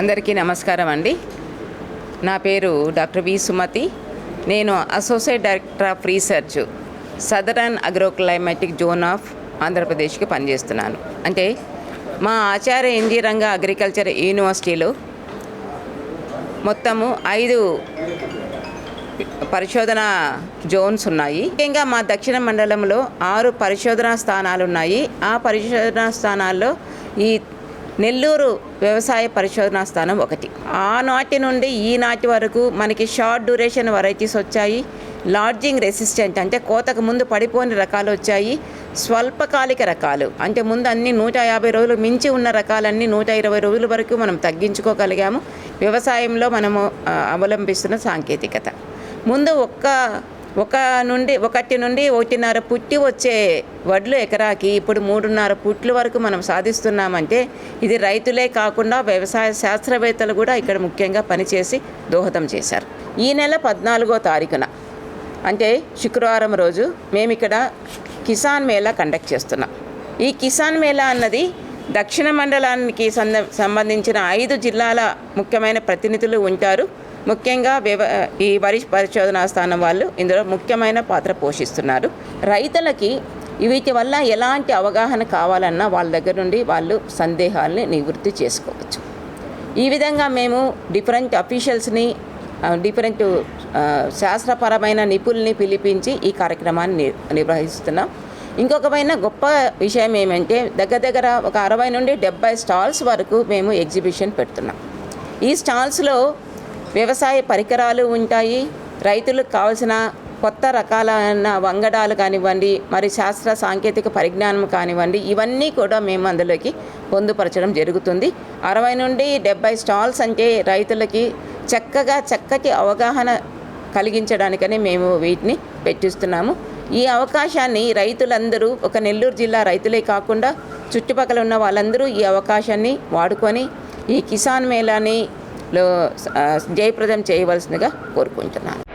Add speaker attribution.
Speaker 1: అందరికీ నమస్కారం అండి. నా పేరు డాక్టర్ వి సుమతి. నేను associate director of research southern agroclimatic zone of ఆంధ్రప్రదేశ్కి పనిచేస్తున్నాను. అంటే మా ఆచార్య ఎన్జీ రంగ అగ్రికల్చర్ యూనివర్సిటీలో మొత్తము ఐదు పరిశోధన జోన్స్ ఉన్నాయి. ముఖ్యంగా మా దక్షిణ మండలంలో ఆరు పరిశోధనా స్థానాలు ఉన్నాయి ఆ పరిశోధనా స్థానాల్లో ఈ నెల్లూరు వ్యవసాయ పరిశోధనా స్థానం ఒకటి. ఆనాటి నుండి ఈనాటి వరకు మనకి షార్ట్ డ్యూరేషన్ వెరైటీస్ వచ్చాయి. లాడ్జింగ్ రెసిస్టెంట్ అంటే కోతకు ముందు పడిపోని రకాలు వచ్చాయి. స్వల్పకాలిక రకాలు అంటే ముందు అన్ని నూట యాభై రోజులు మించి ఉన్న రకాలన్నీ నూట ఇరవై రోజుల వరకు మనం తగ్గించుకోగలిగాము. వ్యవసాయంలో మనము అవలంబిస్తున్న సాంకేతికత. ముందు ఒక్క ఒక నుండి ఒకటి నుండి ఒకటిన్నర పుట్టి వచ్చే వడ్లు ఎకరాకి ఇప్పుడు మూడున్నర పుట్ల వరకు మనం సాధిస్తున్నామంటే ఇది రైతులే కాకుండా వ్యవసాయ శాస్త్రవేత్తలు కూడా ఇక్కడ ముఖ్యంగా పనిచేసి దోహదం చేశారు. ఈ నెల పద్నాలుగో తారీఖున అంటే శుక్రవారం రోజు మేము ఇక్కడ కిసాన్ మేళా కండక్ట్ చేస్తున్నాం. ఈ కిసాన్ మేళా అన్నది దక్షిణ మండలానికి సంద సంబంధించిన ఐదు జిల్లాల ముఖ్యమైన ప్రతినిధులు ఉంటారు. ముఖ్యంగా వ్యవ ఈ వరి పరిశోధనా స్థానం వాళ్ళు ఇందులో ముఖ్యమైన పాత్ర పోషిస్తున్నారు. రైతులకి వీటి వల్ల ఎలాంటి అవగాహన కావాలన్నా వాళ్ళ దగ్గర నుండి వాళ్ళు సందేహాల్ని నివృత్తి చేసుకోవచ్చు. ఈ విధంగా మేము డిఫరెంట్ అఫీషియల్స్ని డిఫరెంట్ శాస్త్రపరమైన నిపుణుల్ని పిలిపించి ఈ కార్యక్రమాన్ని ని- నిర్వహిస్తున్నాం. ఇంకొకమైన గొప్ప విషయం ఏమంటే దగ్గర దగ్గర ఒక అరవై నుండి డెబ్బై స్టాల్స్ వరకు మేము ఎగ్జిబిషన్ పెడుతున్నాం. ఈ స్టాల్స్లో వ్యవసాయ పరికరాలు ఉంటాయి రైతులకు కావాల్సిన కొత్త రకాలైన వంగడాలు కానివ్వండి మరి శాస్త్ర సాంకేతిక పరిజ్ఞానం కానివ్వండి ఇవన్నీ కూడా మేము అందులోకి పొందుపరచడం జరుగుతుంది. అరవై నుండి డెబ్బై స్టాల్స్ అంటే రైతులకి చక్కగా చక్కటి అవగాహన కలిగించడానికని మేము వీటిని పెట్టిస్తున్నాము. ఈ అవకాశాన్ని రైతులందరూ ఒక నెల్లూరు జిల్లా రైతులే కాకుండా చుట్టుపక్కల ఉన్న వాళ్ళందరూ ఈ అవకాశాన్ని వాడుకొని ఈ కిసాన్ మేళాని లో జయప్రదం చేయవలసిందిగా కోరుకుంటున్నాను.